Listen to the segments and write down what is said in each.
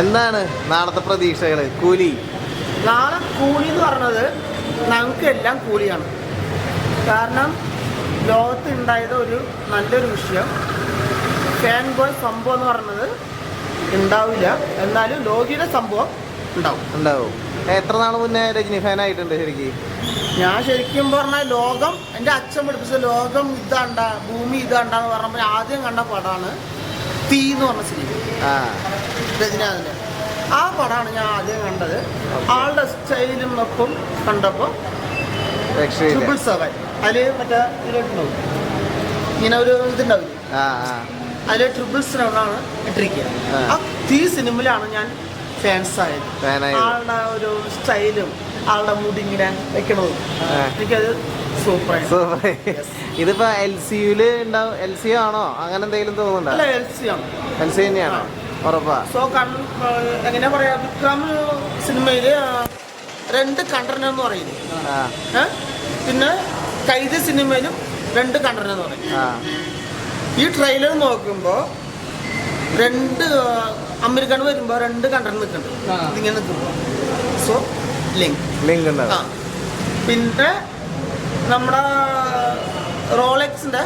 എന്താണ് നാളത്തെ പ്രതീക്ഷകൾ കൂലി. നാളെ കൂലി എന്ന് പറഞ്ഞത് ഞങ്ങൾക്ക് എല്ലാം കൂലിയാണ്. കാരണം ലോകത്ത് ഉണ്ടായത് ഒരു നല്ലൊരു വിഷയം. ഫാൻ ബോയ് സംഭവം എന്ന് പറഞ്ഞത് ഉണ്ടാവില്ല. എന്നാലും ലോകിയുടെ സംഭവം ഉണ്ടാവും. ഉണ്ടാവും. എത്ര നാൾ മുന്നേ രജനി ഫാൻ ആയിട്ടുണ്ട് ശരിക്കും? ഞാൻ ശരിക്കും പറഞ്ഞ ലോകം എന്റെ അച്ഛൻ പഠിപ്പിച്ച ലോകം ഇതാണ്ട ഭൂമി ഇതാണ്ടെന്ന് പറഞ്ഞപ്പോൾ ആദ്യം കണ്ട പടമാണ് തീ എന്ന് പറഞ്ഞ സിനിമ ആ. രജനാഥിന്റെ ആ പടമാണ് ഞാൻ ആദ്യം കണ്ടത്. ആളുടെ സ്റ്റൈലും ഒപ്പം കണ്ടപ്പോൾ ട്രിപ്പിൾ സെവൻ. അതിൽ മറ്റേ ഇതിലുണ്ടാവും ഇങ്ങനെ ഒരു ഇതുണ്ടാവില്ല? അതിൽ ട്രിപ്പിൾ സെവനാണ് ഇട്ടിരിക്കുക ആ. തീ സിനിമയിലാണ് ഞാൻ ഫാൻസ് ആയത്. ആളുടെ ഒരു സ്റ്റൈലും ആളുടെ മുടി ഇങ്ങനെ വെക്കണതും. എനിക്കത് സൂപ്പർ ഇതിപ്പോ എൽ സി യുൽ ഉണ്ടാവും എൽ സി ആണോ? അങ്ങനെ എന്തെങ്കിലും അല്ല തോന്നുന്നുണ്ടോ? എൽ സി ആണ് എൽ സി തന്നെയാണോ? ഉറപ്പാ. സോ കൺ എങ്ങനെ പറയാ വിക്രം സിനിമയിൽ രണ്ട് കണ്ടനം എന്ന് പറയുന്നത് ആ പിന്നെ കൈത സിനിമയിലും രണ്ട് കണ്ടനം എന്ന് പറയും. ആ. ഈ ട്രെയിലർ നോക്കുമ്പോ രണ്ട് അമേരിക്കൻ വരുമ്പോ രണ്ട് കണ്ടനം നിൽക്കുന്നുണ്ട്. ഇതിങ്ങനെ നിൽക്കുമ്പോ. സോ ലിങ്ക് ലിങ്ക് ആ. പിന്നെ നമ്മുടെ റോളക്സിന്റെ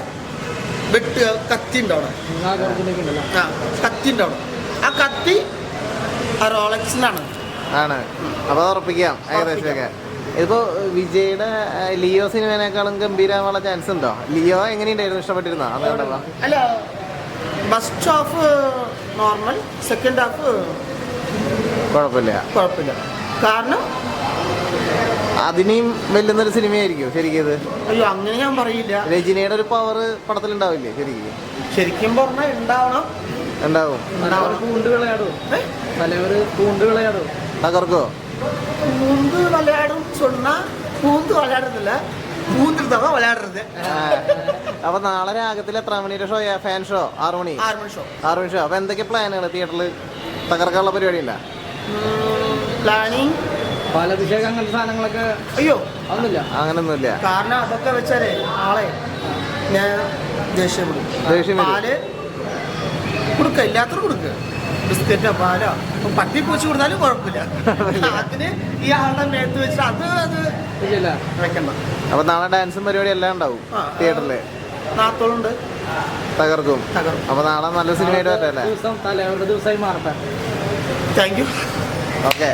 വെട്ട് കത്തി ഉണ്ട് അവിടെ. ആ കത്തി ഉണ്ട് അവിടെ. ആ കത്തി ആ റോളക്സിനാണ്. ആണ്. അപ്പൊ ഉറപ്പിക്കാം ഏകദേശമൊക്കെ. ഇതിപ്പോ വിജയുടെ ലിയോ സിനിമേനേക്കാളും ഗംഭീരമായുള്ള ചാൻസ് ഉണ്ടോ? ലിയോ എങ്ങനെയുണ്ടായിരുന്നു? ഇഷ്ടപ്പെട്ടിരുന്നോ? അല്ല first half normal second half കുഴപ്പമില്ല. കുഴപ്പമില്ല. കാരണം അതിനെയും വെല്ലുന്നൊരു സിനിമയായിരിക്കും ശരിക്കും അയ്യോ അങ്ങനെ ഞാൻ പറയില്ല. രജനിയുടെ ഒരു പവർ പടത്തിലുണ്ടാവില്ലേ ശരിക്കും? ശരിക്കും പറഞ്ഞാൽ ഉണ്ടാവണം. ഉണ്ടാവും. തകർക്കോ? പൂന്ത് വിളയാടും சொன்னா പൂന്ത് വിളയാടുന്നില്ല. അപ്പൊ നാളെ രാഗത്തിൽ എത്ര മണിയുടെ ഷോ ഫാൻ ഷോ ആറു മണി? ആറ് മണി ഷോ മണി ഷോ അപ്പൊ എന്തൊക്കെ പ്ലാനുകൾ തിയേറ്ററിൽ തകർക്കാനുള്ള പരിപാടി പ്ലാനിങ് പാലഭിഷേകം അങ്ങനത്തെ സാധനങ്ങളൊക്കെ അയ്യോ. അതൊന്നുമില്ല. അങ്ങനൊന്നുമില്ല. കാരണം അതൊക്കെ വെച്ചാലേ ആളെ ഞാൻ ദേഷ്യപ്പെടും ദേഷ്യം വരും. പാൽ കൊടുക്ക ഇല്ലാത്തവർ കൊടുക്കുക ബിസ്ക്കറ്റോ പാലോ. ഇപ്പൊ പട്ടി പൂച്ച കൊടുത്താലും കുഴപ്പമില്ല. അതിന് ഈ ആളുടെ മേത്ത് വെച്ച് അത് അത് ഇല്ലല്ല വെക്കണ്ട. അപ്പൊ നാളെ ഡാൻസും പരിപാടി എല്ലാം ഉണ്ടാവും ആ, തിയേറ്ററിൽ? നാത്തോളുണ്ട്. തകർക്കും. തകർക്കും. അപ്പൊ നാളെ നല്ല സിനിമയായിട്ട് വരല്ലേ ദിവസം തലവരുടെ ദിവസമായി മാറട്ടെ. Thank you. ഓക്കെ.